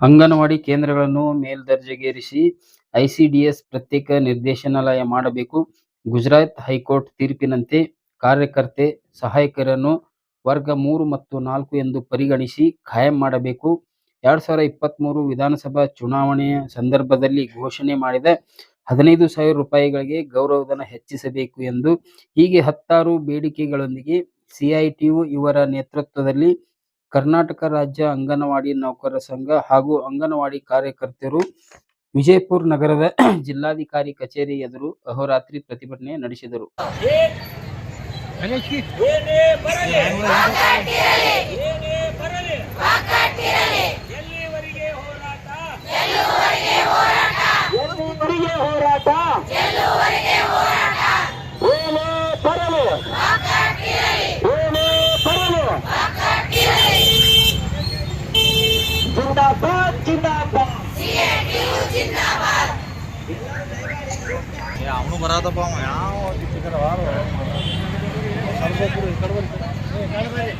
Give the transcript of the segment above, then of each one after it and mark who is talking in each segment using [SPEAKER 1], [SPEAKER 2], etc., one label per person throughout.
[SPEAKER 1] ಅಂಗನವಾಡಿ ಕೇಂದ್ರಗಳನ್ನು ಮೇಲ್ದರ್ಜೆಗೇರಿಸಿ ಐಸಿಡಿಎಸ್ ಪ್ರತ್ಯೇಕ ನಿರ್ದೇಶನಾಲಯ ಮಾಡಬೇಕು. ಗುಜರಾತ್ ಹೈಕೋರ್ಟ್ ತೀರ್ಪಿನಂತೆ ಕಾರ್ಯಕರ್ತೆ, ಸಹಾಯಕರನ್ನು ವರ್ಗ ಮೂರು ಮತ್ತು ನಾಲ್ಕು ಎಂದು ಪರಿಗಣಿಸಿ ಖಾಯಂ ಮಾಡಬೇಕು. ಎರಡ್ ಸಾವಿರದ ಇಪ್ಪತ್ಮೂರು ವಿಧಾನಸಭಾ ಚುನಾವಣೆಯ ಸಂದರ್ಭದಲ್ಲಿ ಘೋಷಣೆ ಮಾಡಿದ ಹದಿನೈದು ಸಾವಿರ ರೂಪಾಯಿಗಳಿಗೆ ಗೌರವಧನ ಹೆಚ್ಚಿಸಬೇಕು ಎಂದು ಹೀಗೆ ಹತ್ತಾರು ಬೇಡಿಕೆಗಳೊಂದಿಗೆ ಸಿಐಟಿಯು ಇವರ ನೇತೃತ್ವದಲ್ಲಿ ಕರ್ನಾಟಕ ರಾಜ್ಯ ಅಂಗನವಾಡಿ ನೌಕರರ ಸಂಘ ಹಾಗೂ ಅಂಗನವಾಡಿ ಕಾರ್ಯಕರ್ತರು ವಿಜಯಪುರ ನಗರದ ಜಿಲ್ಲಾಧಿಕಾರಿ ಕಚೇರಿ ಎದುರು ಅಹೋರಾತ್ರಿ ಪ್ರತಿಭಟನೆ ನಡೆಸಿದರು.
[SPEAKER 2] ಏನೇ ಬರಲಿ.
[SPEAKER 3] ಅವನು ಬರತ್ತಪ್ಪ ಅವ ಯಾವ ಚಿಕ್ಕದ ವಾರ
[SPEAKER 2] ಜಿಂದಾಬಾದ್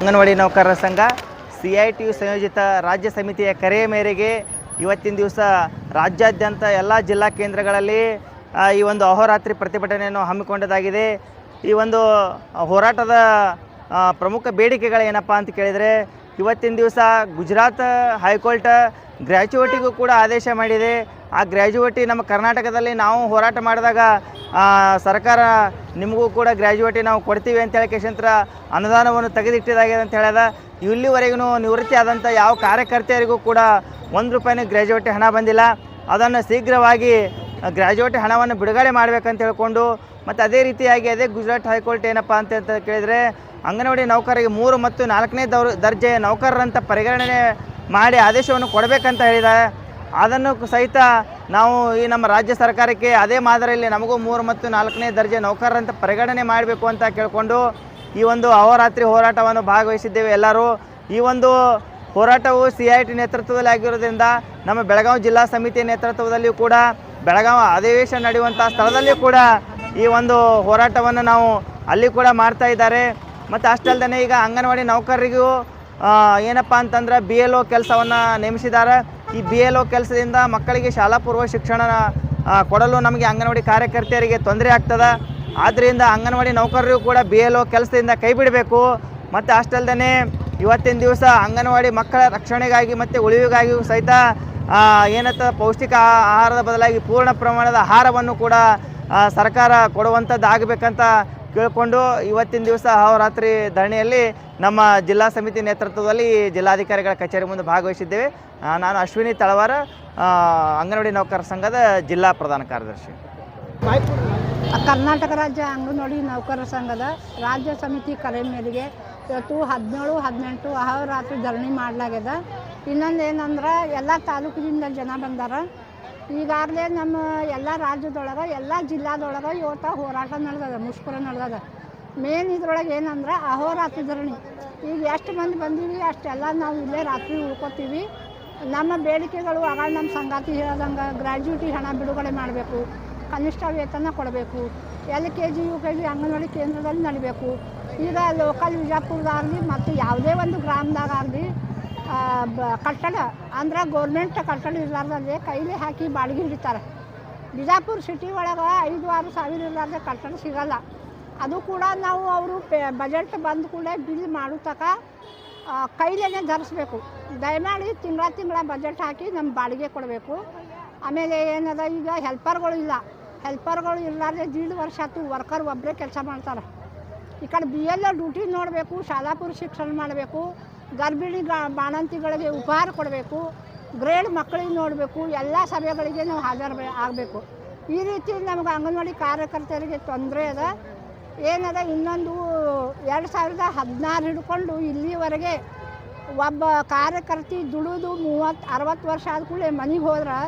[SPEAKER 2] ಅಂಗನವಾಡಿ
[SPEAKER 4] ನೌಕರರ ಸಂಘ, ಸಿ ಐ ಟಿ ಯು ಸಂಯೋಜಿತ ರಾಜ್ಯ ಸಮಿತಿಯ ಕರೆಯ ಮೇರೆಗೆ ಇವತ್ತಿನ ದಿವಸ ರಾಜ್ಯಾದ್ಯಂತ ಎಲ್ಲ ಜಿಲ್ಲಾ ಕೇಂದ್ರಗಳಲ್ಲಿ ಈ ಒಂದು ಅಹೋರಾತ್ರಿ ಪ್ರತಿಭಟನೆಯನ್ನು ಹಮ್ಮಿಕೊಂಡದಾಗಿದೆ ಈ ಒಂದು ಹೋರಾಟದ ಪ್ರಮುಖ ಬೇಡಿಕೆಗಳೇನಪ್ಪ ಅಂತ ಕೇಳಿದರೆ, ಇವತ್ತಿನ ದಿವಸ ಗುಜರಾತ್ ಹೈಕೋರ್ಟ್ ಗ್ರ್ಯಾಚುಯಿಟಿಗೂ ಕೂಡ ಆದೇಶ ಮಾಡಿದೆ. ಆ ಗ್ರ್ಯಾಜುಯೇಟಿ ನಮ್ಮ ಕರ್ನಾಟಕದಲ್ಲಿ ನಾವು ಹೋರಾಟ ಮಾಡಿದಾಗ ಸರ್ಕಾರ ನಿಮಗೂ ಕೂಡ ಗ್ರ್ಯಾಜುಯೇಟಿ ನಾವು ಕೊಡ್ತೀವಿ ಅಂತ ಹೇಳಿ ಕೇಶಂತ್ರ ಅನುದಾನವನ್ನು ತೆಗೆದಿಟ್ಟಿದಾಗಿದೆ ಅಂತ ಹೇಳ್ಯದ. ಇಲ್ಲಿವರೆಗೂ ನಿವೃತ್ತಿ ಆದಂಥ ಯಾವ ಕಾರ್ಯಕರ್ತೆಯರಿಗೂ ಕೂಡ ಒಂದು ರೂಪಾಯಿನೂ ಗ್ರ್ಯಾಜುಯೇಟಿ ಹಣ ಬಂದಿಲ್ಲ. ಅದನ್ನು ಶೀಘ್ರವಾಗಿ ಗ್ರ್ಯಾಜುಯೇಟಿ ಹಣವನ್ನು ಬಿಡುಗಡೆ ಮಾಡಬೇಕಂತ ಹೇಳ್ಕೊಂಡು, ಮತ್ತು ಅದೇ ರೀತಿಯಾಗಿ ಅದೇ ಗುಜರಾತ್ ಹೈಕೋರ್ಟ್ ಏನಪ್ಪ ಅಂತ ಅಂತ ಕೇಳಿದರೆ, ಅಂಗನವಾಡಿ ನೌಕರರಿಗೆ ಮೂರು ಮತ್ತು ನಾಲ್ಕನೇ ದೌರ್, ದರ್ಜೆಯ ನೌಕರರಂತ ಪರಿಗಣನೆ ಮಾಡಿ ಆದೇಶವನ್ನು ಕೊಡಬೇಕಂತ ಹೇಳಿದ್ದಾರೆ ಅದನ್ನು ಸಹಿತ ನಾವು ಈ ನಮ್ಮ ರಾಜ್ಯ ಸರ್ಕಾರಕ್ಕೆ ಅದೇ ಮಾದರಿಯಲ್ಲಿ ನಮಗೂ ಮೂರು ಮತ್ತು ನಾಲ್ಕನೇ ದರ್ಜೆ ನೌಕರರಂತ ಪರಿಗಣನೆ ಮಾಡಬೇಕು ಅಂತ ಕೇಳಿಕೊಂಡು ಈ ಒಂದು ಅಹೋರಾತ್ರಿ ಹೋರಾಟವನ್ನು ಭಾಗವಹಿಸಿದ್ದೇವೆ ಎಲ್ಲರೂ. ಈ ಒಂದು ಹೋರಾಟವು ಸಿ ಐ ಟಿ ನೇತೃತ್ವದಲ್ಲಿ ಆಗಿರೋದ್ರಿಂದ ನಮ್ಮ ಬೆಳಗಾವಿ ಜಿಲ್ಲಾ ಸಮಿತಿಯ ನೇತೃತ್ವದಲ್ಲಿಯೂ ಕೂಡ, ಬೆಳಗಾವಿ ಅಧಿವೇಶನ ನಡೆಯುವಂಥ ಸ್ಥಳದಲ್ಲಿಯೂ ಕೂಡ ಈ ಒಂದು ಹೋರಾಟವನ್ನು ನಾವು ಅಲ್ಲಿ ಕೂಡ ಮಾಡ್ತಾ ಇದ್ದಾರೆ. ಮತ್ತು ಅಷ್ಟಲ್ದೇ ಈಗ ಅಂಗನವಾಡಿ ನೌಕರರಿಗೂ ಏನಪ್ಪ ಅಂತಂದ್ರೆ ಬಿ ಎಲ್ ಒ ಕೆಲಸವನ್ನು ನೇಮಿಸಿದ್ದಾರೆ. ಈ ಬಿ ಎಲ್ ಒ ಕೆಲಸದಿಂದ ಮಕ್ಕಳಿಗೆ ಶಾಲಾ ಪೂರ್ವ ಶಿಕ್ಷಣ ಕೊಡಲು ನಮಗೆ ಅಂಗನವಾಡಿ ಕಾರ್ಯಕರ್ತೆಯರಿಗೆ ತೊಂದರೆ ಆಗ್ತದೆ. ಆದ್ದರಿಂದ ಅಂಗನವಾಡಿ ನೌಕರರು ಕೂಡ ಬಿ ಎಲ್ ಒ ಕೆಲಸದಿಂದ ಕೈ ಬಿಡಬೇಕು. ಮತ್ತು ಅಷ್ಟಲ್ದೇ ಇವತ್ತಿನ ದಿವಸ ಅಂಗನವಾಡಿ ಮಕ್ಕಳ ರಕ್ಷಣೆಗಾಗಿ ಮತ್ತು ಉಳಿವಿಗಾಗಿಯೂ ಸಹಿತ ಏನತ್ತ ಏನಂತ ಪೌಷ್ಟಿಕ ಆಹಾರದ ಬದಲಾಗಿ ಪೂರ್ಣ ಪ್ರಮಾಣದ ಆಹಾರವನ್ನು ಕೂಡ ಸರ್ಕಾರ ಕೊಡುವಂಥದ್ದು ಆಗಬೇಕಂತ ಕೇಳಿಕೊಂಡು ಇವತ್ತಿನ ದಿವಸ ಅಹೋರಾತ್ರಿ ಧರಣಿಯಲ್ಲಿ ನಮ್ಮ ಜಿಲ್ಲಾ ಸಮಿತಿ ನೇತೃತ್ವದಲ್ಲಿ ಜಿಲ್ಲಾಧಿಕಾರಿಗಳ ಕಚೇರಿ ಮುಂದೆ ಭಾಗವಹಿಸಿದ್ದೇವೆ. ನಾನು ಅಶ್ವಿನಿ ತಳವಾರ ಅಂಗನವಾಡಿ ನೌಕರರ ಸಂಘದ ಜಿಲ್ಲಾ ಪ್ರಧಾನ ಕಾರ್ಯದರ್ಶಿ.
[SPEAKER 5] ಕರ್ನಾಟಕ ರಾಜ್ಯ ಅಂಗನವಾಡಿ ನೌಕರರ ಸಂಘದ ರಾಜ್ಯ ಸಮಿತಿ ಕರೆ ಮೇರೆಗೆ ಇವತ್ತು ಹದಿನೇಳು, ಹದಿನೆಂಟು ಅಹೋರಾತ್ರಿ ಧರಣಿ ಮಾಡಲಾಗ್ಯದ. ಇನ್ನೊಂದು ಏನಂದ್ರೆ ಎಲ್ಲ ತಾಲೂಕಿನಿಂದ ಜನ ಬಂದಾರ. ಈಗಾಗಲೇ ನಮ್ಮ ಎಲ್ಲ ರಾಜ್ಯದೊಳಗೆ, ಎಲ್ಲ ಜಿಲ್ಲಾದೊಳಗೆ ಇವತ್ತು ಹೋರಾಟ ನಡೆದದ, ಮುಷ್ಕರ ನಡೆದದ. ಮೇನ್ ಇದ್ರೊಳಗೆ ಏನಂದ್ರೆ ಅಹೋರಾತ್ರಿ ಧರಣಿ. ಈಗ ಎಷ್ಟು ಮಂದಿ ಬಂದೀವಿ ಅಷ್ಟೆಲ್ಲ ನಾವು ಇಲ್ಲೇ ರಾತ್ರಿ ಉಳ್ಕೋತೀವಿ. ನಮ್ಮ ಬೇಡಿಕೆಗಳು ಆಗ ನಮ್ಮ ಸಂಗಾತಿ ಹೇಳ್ದಂಗೆ ಗ್ರ್ಯಾಜುಯಿಟಿ ಹಣ ಬಿಡುಗಡೆ ಮಾಡಬೇಕು, ಕನಿಷ್ಠ ವೇತನ ಕೊಡಬೇಕು, L K G, U K G Anganwadi ಕೇಂದ್ರದಲ್ಲಿ ನಡಿಬೇಕು. ಈಗ ಲೋಕಲ್ ವಿಜಯಪುರದಾಗಲಿ ಮತ್ತು ಯಾವುದೇ ಒಂದು ಗ್ರಾಮದಾಗಲಿ ಕಟ್ಟಡ. ಅಂದ್ರೆ ಗೌರ್ಮೆಂಟ್ ಕಟ್ಟಡ ಇರಲಾರ್ದೆ ಕೈಲಿ ಹಾಕಿ ಬಾಡಿಗೆ ಹಿಡಿತಾರೆ. ಬಿಜಾಪುರ ಸಿಟಿ ಒಳಗೆ ಐದು ಆರು ಸಾವಿರ ಇರಲಾರ್ದೆ ಕಟ್ಟಡ ಸಿಗಲ್ಲ. ಅದು ಕೂಡ ನಾವು ಅವರು ಬಜೆಟ್ ಬಂದ ಕೂಡ ಬಿಲ್ ಮಾಡೋ ತಕ ಕೈಲೇ ಧರಿಸ್ಬೇಕು. ದಯಮಾಡಿ ತಿಂಗಳ ತಿಂಗಳ ಬಜೆಟ್ ಹಾಕಿ ನಮ್ಮ ಬಾಡಿಗೆ ಕೊಡಬೇಕು. ಆಮೇಲೆ ಏನದ ಈಗ ಹೆಲ್ಪರ್ಗಳು ಇಲ್ಲ. ಹೆಲ್ಪರ್ಗಳು ಇರಲಾರ್ದೆ ದೀಡ್ ವರ್ಷ ಆಯ್ತು ವರ್ಕರ್ ಒಬ್ಬರೇ ಕೆಲಸ ಮಾಡ್ತಾರೆ. ಈ ಕಡೆ ಬಿ ಎಲ್ ಡ್ಯೂಟಿ ನೋಡಬೇಕು, ಶಾಲಾಪುರ ಶಿಕ್ಷಣ ಮಾಡಬೇಕು. ಗರ್ಭಿಣಿ ಬಾಣಂತಿಗಳಿಗೆ ಉಪಹಾರ ಕೊಡಬೇಕು, ಗ್ರೇಡ್ ಮಕ್ಕಳಿಗೆ ನೋಡಬೇಕು, ಎಲ್ಲ ಸಭೆಗಳಿಗೆ ನಾವು ಹಾಜರ ಆಗಬೇಕು. ಈ ರೀತಿ ನಮಗೆ ಅಂಗನವಾಡಿ ಕಾರ್ಯಕರ್ತರಿಗೆ ತೊಂದರೆ ಅದ. ಏನದ ಇನ್ನೊಂದು ಎರಡು ಸಾವಿರದ ಹದಿನಾರು ಹಿಡ್ಕೊಂಡು ಇಲ್ಲಿವರೆಗೆ ಒಬ್ಬ ಕಾರ್ಯಕರ್ತಿ ದುಡಿದು ಮೂವತ್ತು, ಅರವತ್ತು ವರ್ಷ ಆದ ಕೂಡಲೇ ಮನೆಗೆ ಹೋದ್ರೆ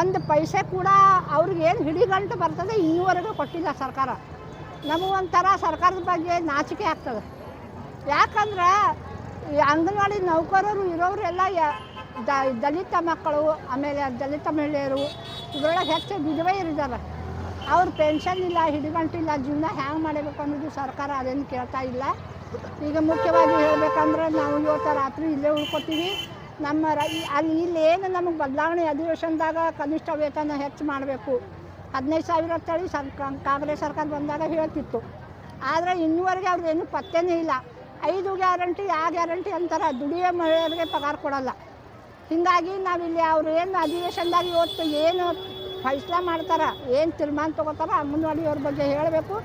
[SPEAKER 5] ಒಂದು ಪೈಸೆ ಕೂಡ ಅವ್ರಿಗೆ ಏನು ಹಿಡಿಗಂಟು ಬರ್ತದೆ ಇನ್ನೂವರೆಗೂ ಕೊಟ್ಟಿಲ್ಲ ಸರ್ಕಾರ. ನಮಗೊಂಥರ ಸರ್ಕಾರದ ಬಗ್ಗೆ ನಾಚಿಕೆ ಆಗ್ತದೆ. ಯಾಕಂದ್ರೆ ಅಂಗನವಾಡಿ ನೌಕರರು ಇರೋರೆಲ್ಲ ದ- ದಲಿತ ಮಕ್ಕಳು, ಆಮೇಲೆ ದಲಿತ ಮಹಿಳೆಯರು, ಇದರೊಳಗೆ ಹೆಚ್ಚು ವಿಧವೆಯರಿದ್ದಾರೆ ಅವ್ರ ಪೆನ್ಷನ್ ಇಲ್ಲ ಹಿಡಿಗಂಟಿಲ್ಲ ಜೀವನ ಹ್ಯಾಂಗೆ ಮಾಡಬೇಕು ಅನ್ನೋದು ಸರ್ಕಾರ ಅದೇನು ಕೇಳ್ತಾ ಇಲ್ಲ. ಈಗ ಮುಖ್ಯವಾಗಿ ಹೇಳ್ಬೇಕಂದ್ರೆ ನಾವು ಇವತ್ತು ರಾತ್ರಿ ಇಲ್ಲೇ ಉಳ್ಕೊತೀವಿ. ನಮ್ಮ ಅಲ್ಲಿ ಇಲ್ಲಿ ಏನು ನಮಗೆ ಬದಲಾವಣೆ ಅಧಿವೇಶನದಾಗ ಕನಿಷ್ಠ ವೇತನ ಹೆಚ್ಚು ಮಾಡಬೇಕು. ಹದಿನೈದು ಸಾವಿರ ಅಂತೇಳಿ ಸರ್ ಕಾಂಗ್ರೆಸ್ ಸರ್ಕಾರ ಬಂದಾಗ ಹೇಳ್ತಿತ್ತು. ಆದರೆ ಇನ್ನೂವರೆಗೆ ಅವ್ರದ್ದೇನು ಪತ್ತೆನೇ ಇಲ್ಲ. ಐದು ಗ್ಯಾರಂಟಿ, ಆ ಗ್ಯಾರಂಟಿ ಅಂತಾರೆ. ದುಡಿಯೋ ಮಹಿಳೆಯರಿಗೆ ಪಗಾರ ಕೊಡಲ್ಲ. ಹೀಗಾಗಿ ನಾವಿಲ್ಲಿ ಅವ್ರು ಏನು ಅಧಿವೇಶನದಾಗ ಇವತ್ತು ಏನು ಫೈಸ್ಲಾ ಮಾಡ್ತಾರೆ, ಏನು ತೀರ್ಮಾನ ತೊಗೋತಾರ, ಅಂಗನವಾಡಿಯವ್ರ ಬಗ್ಗೆ ಹೇಳಬೇಕು.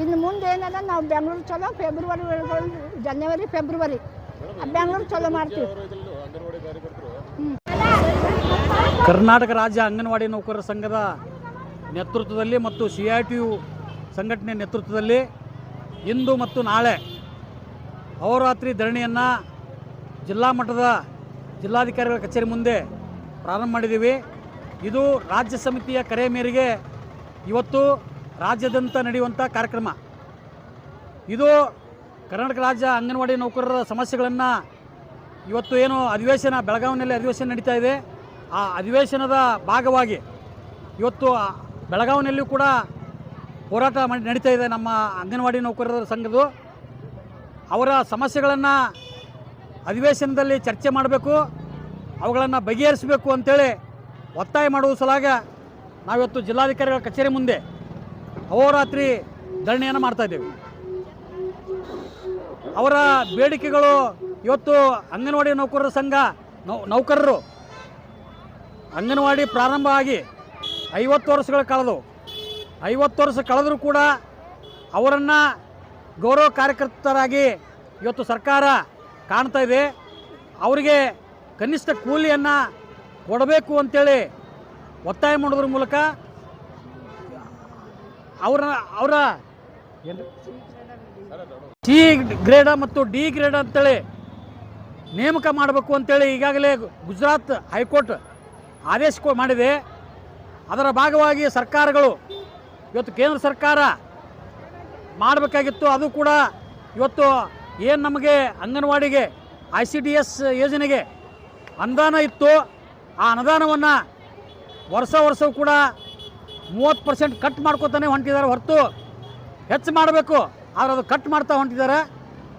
[SPEAKER 5] ಇನ್ನು ಮುಂದೆ ಏನದ, ನಾವು ಬೆಂಗಳೂರು ಚಲೋ, ಫೆಬ್ರವರಿ ಜನವರಿ, ಫೆಬ್ರವರಿ. ಬೆಂಗಳೂರು ಚಲೋ ಮಾಡ್ತೀವಿ.
[SPEAKER 6] ಕರ್ನಾಟಕ ರಾಜ್ಯ ಅಂಗನವಾಡಿ ನೌಕರರ ಸಂಘದ ನೇತೃತ್ವದಲ್ಲಿ ಮತ್ತು ಸಿ ಐ ಟಿ ಯು ಸಂಘಟನೆ ನೇತೃತ್ವದಲ್ಲಿ ಇಂದು ಮತ್ತು ನಾಳೆ ಅಹೋರಾತ್ರಿ ಧರಣಿಯನ್ನು ಜಿಲ್ಲಾ ಮಟ್ಟದ ಜಿಲ್ಲಾಧಿಕಾರಿಗಳ ಕಚೇರಿ ಮುಂದೆ ಪ್ರಾರಂಭ ಮಾಡಿದ್ದೀವಿ. ಇದು ರಾಜ್ಯ ಸಮಿತಿಯ ಕರೆ ಮೇರೆಗೆ ಇವತ್ತು ರಾಜ್ಯಾದ್ಯಂತ ನಡೆಯುವಂಥ ಕಾರ್ಯಕ್ರಮ. ಇದು ಕರ್ನಾಟಕ ರಾಜ್ಯ ಅಂಗನವಾಡಿ ನೌಕರರ ಸಮಸ್ಯೆಗಳನ್ನು ಇವತ್ತು ಏನು ಅಧಿವೇಶನ, ಬೆಳಗಾವಿನಲ್ಲಿ ಅಧಿವೇಶನ ನಡೀತಾ ಇದೆ. ಆ ಅಧಿವೇಶನದ ಭಾಗವಾಗಿ ಇವತ್ತು ಬೆಳಗಾವಿನಲ್ಲಿಯೂ ಕೂಡ ಹೋರಾಟ ಮಾಡಿ ನಡೀತಾ ಇದೆ ನಮ್ಮ ಅಂಗನವಾಡಿ ನೌಕರರ ಸಂಘದ್ದು. ಅವರ ಸಮಸ್ಯೆಗಳನ್ನು ಅಧಿವೇಶನದಲ್ಲಿ ಚರ್ಚೆ ಮಾಡಬೇಕು, ಅವುಗಳನ್ನು ಬಗೆಹರಿಸಬೇಕು ಅಂತೇಳಿ ಒತ್ತಾಯ ಮಾಡುವ ಸಲಾಗ ನಾವಿವತ್ತು ಜಿಲ್ಲಾಧಿಕಾರಿಗಳ ಕಚೇರಿ ಮುಂದೆ ಅಹೋರಾತ್ರಿ ಧರಣಿಯನ್ನು ಮಾಡ್ತಾ ಇದ್ದೇವೆ. ಅವರ ಬೇಡಿಕೆಗಳು ಇವತ್ತು ಅಂಗನವಾಡಿ ನೌಕರರ ಸಂಘ ನೌಕರರು ಅಂಗನವಾಡಿ ಪ್ರಾರಂಭ ಆಗಿ ಐವತ್ತು ವರ್ಷಗಳ ಕಳೆದು, ಐವತ್ತು ವರ್ಷ ಕಳೆದರೂ ಕೂಡ ಅವರನ್ನು ಗೌರವ ಕಾರ್ಯಕರ್ತರಾಗಿ ಇವತ್ತು ಸರ್ಕಾರ ಕಾಣ್ತಾ ಇದೆ. ಅವರಿಗೆ ಕನಿಷ್ಠ ಕೂಲಿಯನ್ನು ಕೊಡಬೇಕು ಅಂತೇಳಿ ಒತ್ತಾಯ ಮಾಡೋದ್ರ ಮೂಲಕ ಅವರ ಅವರ ಸಿ ಗ್ರೇಡ ಮತ್ತು ಡಿ ಗ್ರೇಡ್ ಅಂತೇಳಿ ನೇಮಕ ಮಾಡಬೇಕು ಅಂತೇಳಿ ಈಗಾಗಲೇ ಗುಜರಾತ್ ಹೈಕೋರ್ಟ್ ಆದೇಶ ಮಾಡಿದೆ. ಅದರ ಭಾಗವಾಗಿ ಸರ್ಕಾರಗಳು, ಇವತ್ತು ಕೇಂದ್ರ ಸರ್ಕಾರ ಮಾಡಬೇಕಾಗಿತ್ತು. ಅದು ಕೂಡ ಇವತ್ತು ಏನು ನಮಗೆ ಅಂಗನವಾಡಿಗೆ ಐ ಸಿ ಡಿ ಎಸ್ ಯೋಜನೆಗೆ ಅನುದಾನ ಇತ್ತು. ಆ ಅನುದಾನವನ್ನು ವರ್ಷ ವರ್ಷವೂ ಕೂಡ ಮೂವತ್ತು ಪರ್ಸೆಂಟ್ ಕಟ್ ಮಾಡ್ಕೋತಾನೆ ಹೊಂಟಿದ್ದಾರೆ. ಹೊರತು ಹೆಚ್ಚು ಮಾಡಬೇಕು, ಆದರೆ ಅದು ಕಟ್ ಮಾಡ್ತಾ ಹೊಂಟಿದ್ದಾರೆ.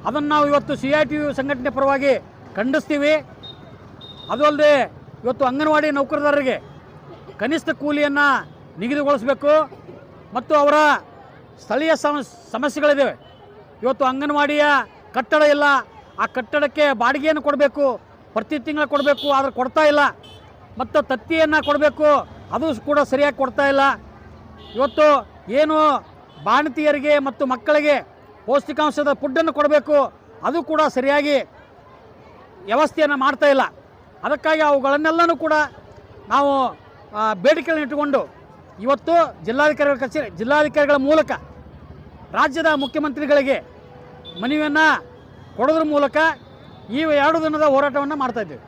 [SPEAKER 6] ಅದನ್ನು ನಾವು ಇವತ್ತು ಸಿ ಐ ಟಿ ಯು ಸಂಘಟನೆ ಪರವಾಗಿ ಖಂಡಿಸ್ತೀವಿ. ಅದು ಅಲ್ಲದೆ ಇವತ್ತು ಅಂಗನವಾಡಿ ನೌಕರದಾರರಿಗೆ ಕನಿಷ್ಠ ಕೂಲಿಯನ್ನು ನಿಗದಿಗೊಳಿಸಬೇಕು. ಮತ್ತು ಅವರ ಸ್ಥಳೀಯ ಸಮಸ್ ಸಮಸ್ಯೆಗಳಿದ್ದಾವೆ ಇವತ್ತು ಅಂಗನವಾಡಿಯ ಕಟ್ಟಡ ಇಲ್ಲ. ಆ ಕಟ್ಟಡಕ್ಕೆ ಬಾಡಿಗೆಯನ್ನು ಕೊಡಬೇಕು. ಪ್ರತಿ ತಿಂಗಳು ಕೊಡಬೇಕು, ಆದರೆ ಕೊಡ್ತಾ ಇಲ್ಲ. ಮತ್ತು ತತ್ತಿಯನ್ನು ಕೊಡಬೇಕು, ಅದು ಕೂಡ ಸರಿಯಾಗಿ ಕೊಡ್ತಾ ಇಲ್ಲ. ಇವತ್ತು ಏನು ಬಾಣತಿಯರಿಗೆ ಮತ್ತು ಮಕ್ಕಳಿಗೆ ಪೌಷ್ಟಿಕಾಂಶದ ಫುಡ್ಡನ್ನು ಕೊಡಬೇಕು, ಅದು ಕೂಡ ಸರಿಯಾಗಿ ವ್ಯವಸ್ಥೆಯನ್ನು ಮಾಡ್ತಾ ಇಲ್ಲ. ಅದಕ್ಕಾಗಿ ಅವುಗಳನ್ನೆಲ್ಲನೂ ಕೂಡ ನಾವು ಬೇಡಿಕೆಗಳನ್ನ ಇಟ್ಟುಕೊಂಡು ಇವತ್ತು ಜಿಲ್ಲಾಧಿಕಾರಿಗಳ ಕಚೇರಿ, ಜಿಲ್ಲಾಧಿಕಾರಿಗಳ ಮೂಲಕ ರಾಜ್ಯದ ಮುಖ್ಯಮಂತ್ರಿಗಳಿಗೆ ಮನವಿಯನ್ನು ಕೊಡೋದ್ರ ಮೂಲಕ ಈ ಎರಡು ದಿನದ ಹೋರಾಟವನ್ನು ಮಾಡ್ತಾ ಇದ್ದೇವೆ.